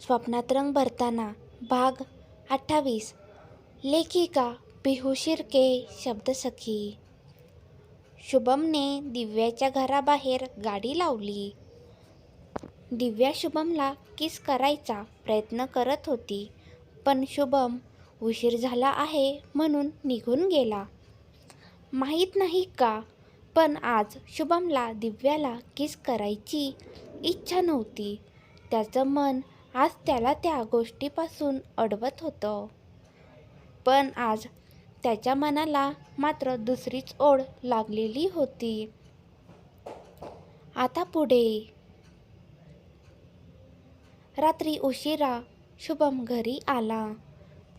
स्वप्नात रंग भरताना भाग अठ्ठावीस. लेखिका पिहू शिर्के शब्दसखी शुभमने दिव्याच्या घराबाहेर गाडी लावली. दिव्या शुभमला किस करायचा प्रयत्न करत होती पण शुभम उशीर झाला आहे म्हणून निघून गेला. माहीत नाही का पण आज शुभमला दिव्याला किस करायची इच्छा नव्हती. त्याचं मन आज त्याला त्या गोष्टीपासून अडवत होतं. पण आज त्याच्या मनाला मात्र दुसरीच ओढ लागलेली होती. आता पुढे. रात्री उशिरा शुभम घरी आला.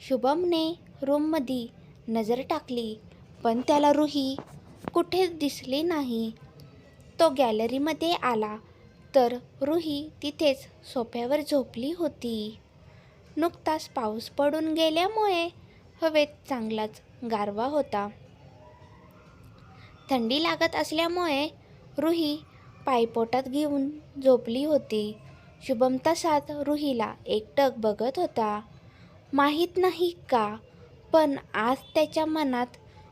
शुभमने रूममध्ये नजर टाकली पण त्याला रुही कुठेच दिसली नाही. तो गॅलरीमध्ये आला. तर रुही तिथेच सोफ्यावर झोपली होती. नुकताच पाऊस पडून गेल्यामुळे हवेत चांगलाच गारवा होता. थंडी लागत असल्यामुळे रुही पायपोटात घेऊन झोपली होती. शुभम तसाच रुहीला एकटक बघत होता. माहीत नाही का पण आज त्याच्या मनात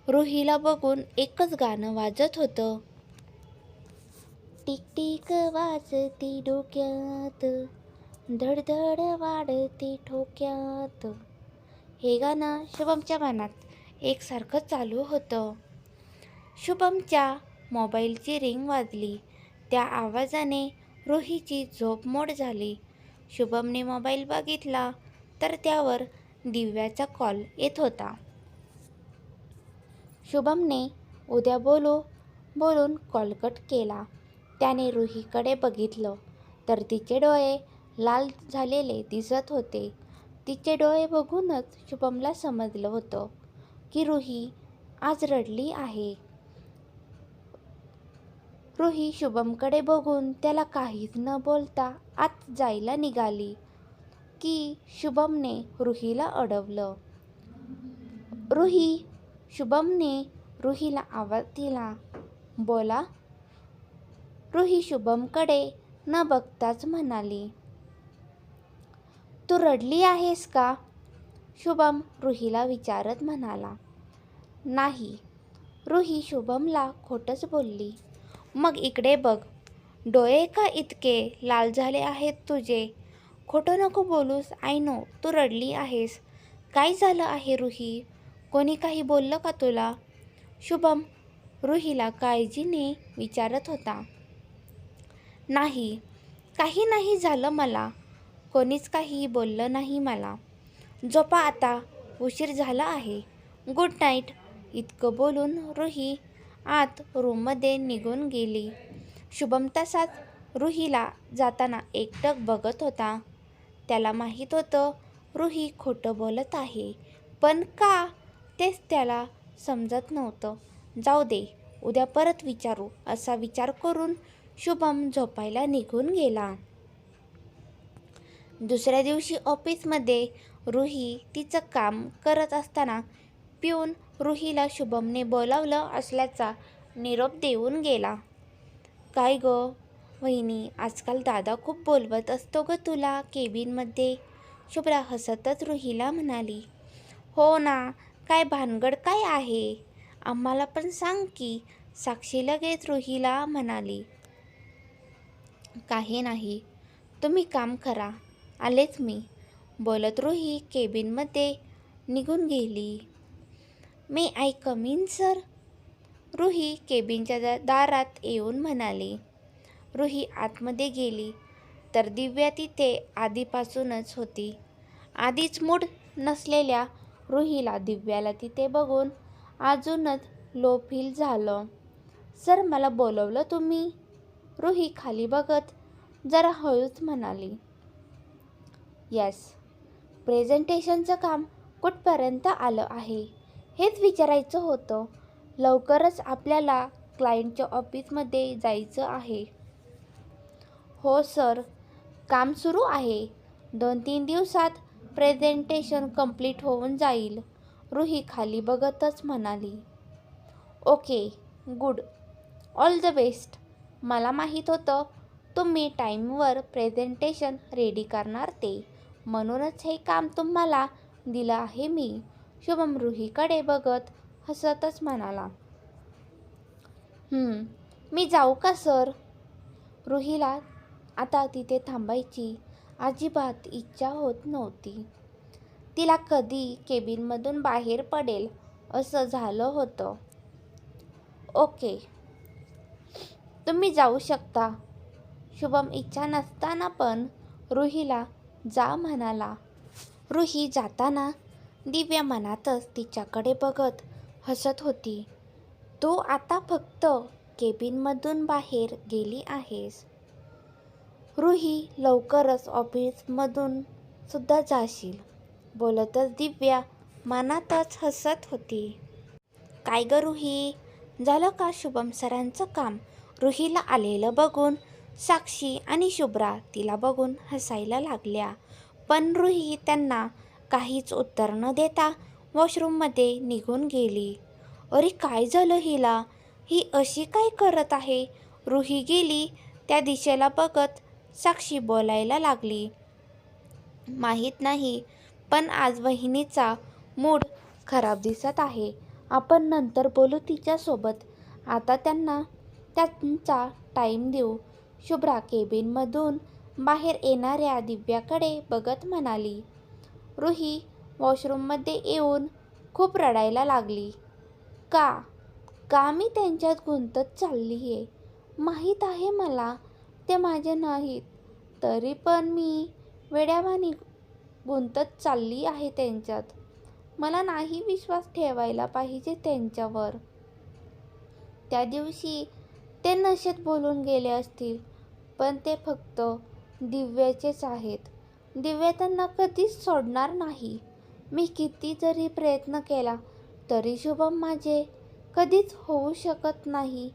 रुहीला बघून एकच गाणं वाजत होतं. टिकटिक वाजती डोक्यात. धडधड वाढती ठोक्यात. हे गाणं शुभमच्या मनात एकसारखं चालू होतं. शुभमच्या मोबाईलची रिंग वाजली. त्या आवाजाने रोहीची झोप मोड झाली. शुभमने मोबाईल बघितला तर त्यावर दिव्याचा कॉल येत होता. शुभमने उद्या बोलू बोलून कॉल कट केला. त्याने रुहीकडे बघितलं. तर तिचे डोळे लाल झालेले दिसत होते. तिचे डोळे बघूनच शुभमला समजलं होतं की रुही आज रडली आहे. रुही शुभमकडे बघून त्याला काहीच न बोलता आत जायला निघाली की शुभमने रुहीला अडवलं. रुही शुभमने रुहीला आवाज दिला बोला रुही शुभमकडे न बघताच म्हणाली तू रडली आहेस का? शुभम रुहीला विचारत म्हणाला नाही. रुही शुभमला खोटंच बोलली मग इकडे बघ डोळे का इतके लाल झाले आहेत तुझे? खोटं नको बोलूस आय नो तू रडली आहेस. काय झालं आहे रुही? कोणी काही बोललं का तुला? शुभम रुहीला काळजीने विचारत होता नाही. काही नाही झालं मला. कोणीच काही बोललं नाही मला. झोपा आता उशीर झाला आहे. Good night. इतकं बोलून रुही आत रूममध्ये निघून गेली. शुभम तसाच रुहीला जाताना एकटक बघत होता. त्याला माहीत होतं रुही खोटं बोलत आहे. पण का? तेच त्याला समजत नव्हतं. जाऊ दे उद्या परत विचारू असा विचार करून शुभम झोपायला निघून गेला. दुसऱ्या दिवशी ऑफिसमध्ये रुही तिचं काम करत असताना पिऊन रुहीला शुभमने बोलावलं असल्याचा निरोप देऊन गेला. काय ग? वहिनी आजकाल दादा खूप बोलवत असतो ग तुला केबिनमध्ये. शुभ्रा हसतच रुहीला म्हणाली. हो ना काय भानगड काय आहे? आम्हाला पण सांग की साक्षी लगेच रुहीला म्हणाली. काही नाही. तुम्ही काम करा. आलेच मी. बोलत रुही केबिनमध्ये निघून गेली. May I come in sir? Ruhi केबिनच्या दारात येऊन म्हणाली. रुही आतमध्ये गेली. तर दिव्या तिथे आधीपासूनच होती. आधीच मूड नसलेल्या रुहीला दिव्याला तिथे बघून अजूनच लो फील झालं. सर मला बोलवलं तुम्ही? रुही खाली बघत जरा हळूच म्हणाली येस प्रेझेंटेशनचं काम कुठपर्यंत आलं आहे हेच विचारायचं होतं. लवकरच आपल्याला क्लायंटच्या ऑफिसमध्ये जायचं आहे. हो सर. काम सुरू आहे. दोन तीन दिवसात प्रेझेंटेशन कंप्लीट होऊन जाईल रुही खाली बघतच म्हणाली. Okay good. All the best. मला माहीत होतं तुम्ही टाईमवर प्रेझेंटेशन रेडी करणार ते. म्हणूनच हे काम तुम्हाला दिलं आहे मी. शुभम रुहीकडे बघत हसतच म्हणाला. मी जाऊ का सर? रुहीला आता तिथे थांबायची अजिबात इच्छा होत नव्हती. तिला कधी केबिनमधून बाहेर पडेल असं झालं होतं. ओके तुम्ही जाऊ शकता. शुभम इच्छा नसताना पण रुहीला जा म्हणाला. रुही जाताना दिव्या मनातच तिच्याकडे बघत हसत होती. तू आता फक्त केबिनमधून बाहेर गेली आहेस. रुही लवकरच ऑफिसमधून सुद्धा जाशील बोलतच दिव्या मनातच हसत होती. काय ग रुही झालं का शुभम सरांचं काम? रुहीला आलेलं बघून साक्षी आणि शुभ्रा तिला बघून हसायला लागल्या. पण रुही त्यांना काहीच उत्तर न देता वॉशरूममध्ये निघून गेली. अरे काय झालं हिला? ही अशी काय करत आहे? रुही गेली त्या दिशेला बघत साक्षी बोलायला लागली. माहीत नाही पण आज वहिनीचा मूड खराब दिसत आहे. आपण नंतर बोलू तिच्यासोबत. आता त्यांना त्यांचा टाईम देऊ. शुभ्रा केबिनमधून बाहेर येणाऱ्या दिव्याकडे बघत म्हणाली रुही वॉशरूममध्ये येऊन खूप रडायला लागली. का? का मी त्यांच्यात गुंतत चालली आहे माहीत आहे मला ते माझे नाहीत. तरी पण मी वेड्यावानी गुंतत चालली आहे त्यांच्यात. मला नाही विश्वास ठेवायला पाहिजे त्यांच्यावर. त्या दिवशी ते नशेत बोलून गेले असतील पण ते फक्त दिव्याचेच आहेत. दिव्या त्यांना कधीच सोडणार नाही. मी किती जरी प्रयत्न केला तरी शुभम माझे कधीच होऊ शकत नाही.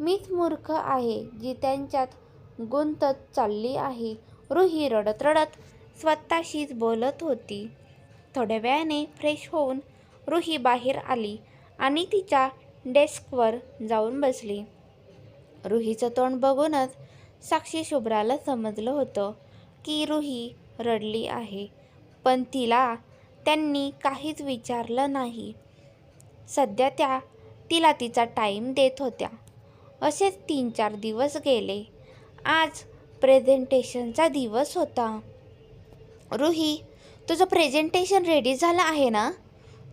मीच मूर्ख आहे जी त्यांच्यात गुंतत चालली आहे. रुही रडत रडत स्वतःशीच बोलत होती. थोड्या वेळाने फ्रेश होऊन रुही बाहेर आली आणि तिच्या डेस्कवर जाऊन बसली. रुहीचं तोंड बघूनच साक्षी शुभ्राला समजलं होतं की रुही रडली आहे पण तिला त्यांनी काहीच विचारलं नाही. सध्या त्या तिला तिचा टाईम देत होत्या. असेच तीन चार दिवस गेले. आज प्रेझेंटेशनचा दिवस होता. रुही तुझं प्रेझेंटेशन रेडी झालं आहे ना?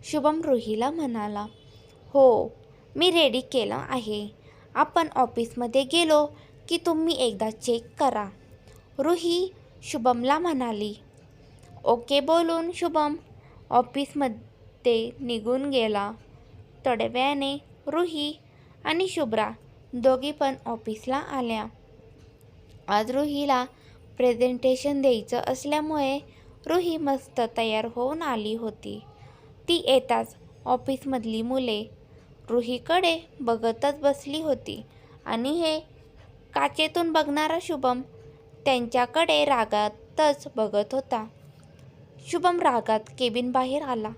शुभम रुहीला म्हणाला. हो मी रेडी केलं आहे. आपण ऑफिसमध्ये गेलो की तुम्ही एकदा चेक करा. रुही शुभमला म्हणाली ओके बोलून शुभम. ऑफिसमध्ये निघून गेला. तडव्याने रुही आणि शुभ्रा दोघी पण ऑफिसला आल्या. आज रुहीला प्रेझेंटेशन द्यायचं असल्यामुळे रुही मस्त तयार होऊन आली होती. ती येताच ऑफिसमधली मुले रुहीकडे बघतच बसली होती. आणि हे काचेतून बघणारा शुभम त्यांच्याकडे रागातच बघत होता. शुभम रागात केबिन बाहेर आला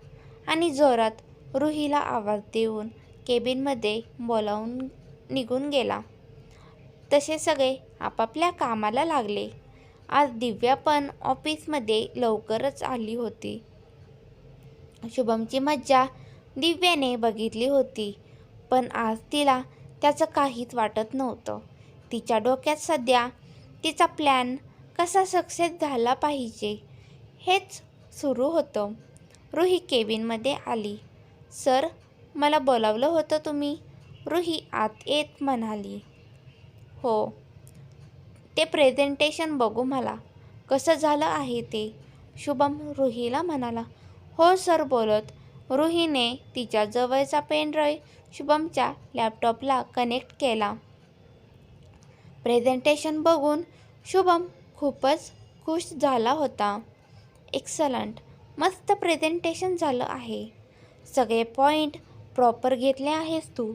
आणि जोरात रुहीला आवाज देऊन केबिनमध्ये बोलावून निघून गेला. तसे सगळे आपापल्या कामाला लागले. आज दिव्या पण ऑफिसमध्ये लवकरच आली होती. शुभमची मज्जा दिव्याने बघितली होती. पण आज तिला त्याचं काहीच वाटत नव्हतं. तिच्या डोक्यात सध्या तिचा प्लॅन कसा सक्सेस झाला पाहिजे हेच सुरू होतं. रुही केबिनमध्ये आली. सर मला बोलावलं होतं तुम्ही. रुही आत येत म्हणाली. हो. ते प्रेझेंटेशन बघू मला. कसं झालं आहे ते? शुभम रुहीला म्हणाला. हो सर बोलत रुहीने तिच्या जवळचा पेनड्राईव्ह शुभमच्या लॅपटॉपला कनेक्ट केला. प्रेझेंटेशन बघून शुभम खूपच खुश झाला होता. एक्सलंट. मस्त प्रेझेंटेशन झालं आहे. सगळे पॉईंट प्रॉपर घेतले आहेस तू.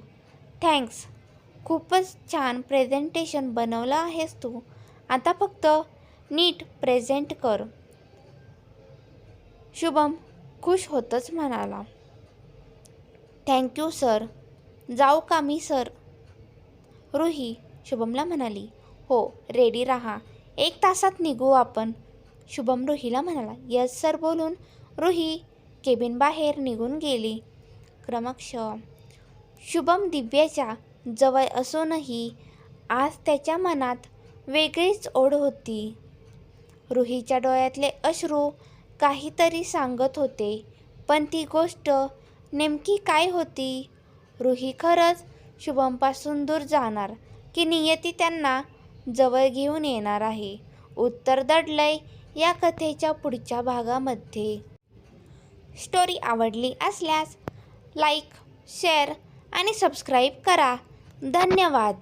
थँक्स. खूपच छान प्रेझेंटेशन बनवलं आहेस तू. आता फक्त नीट प्रेझेंट कर. शुभम खुश होतच म्हणाला. थँक्यू सर जाऊ का मी सर रुही शुभमला म्हणाली. हो रेडी राहा. एक तासात निघू आपण. शुभम रुहीला म्हणाला. यस सर बोलून रुही केबिन बाहेर निघून गेली. क्रमक्ष. शुभम दिव्याच्या जवळ असूनही आज त्याच्या मनात वेगळीच ओढ होती. रुहीच्या डोळ्यातले अश्रू काहीतरी सांगत होते. पण ती गोष्ट नेमकी काय होती? रुही खरंच शुभमपासून दूर जाणार की नियती त्यांना जवळ घेऊन येणार आहे? उत्तर दडलंय या कथेच्या पुढच्या भागामध्ये. स्टोरी आवडली असल्यास लाईक शेअर आणि सबस्क्राईब करा. धन्यवाद.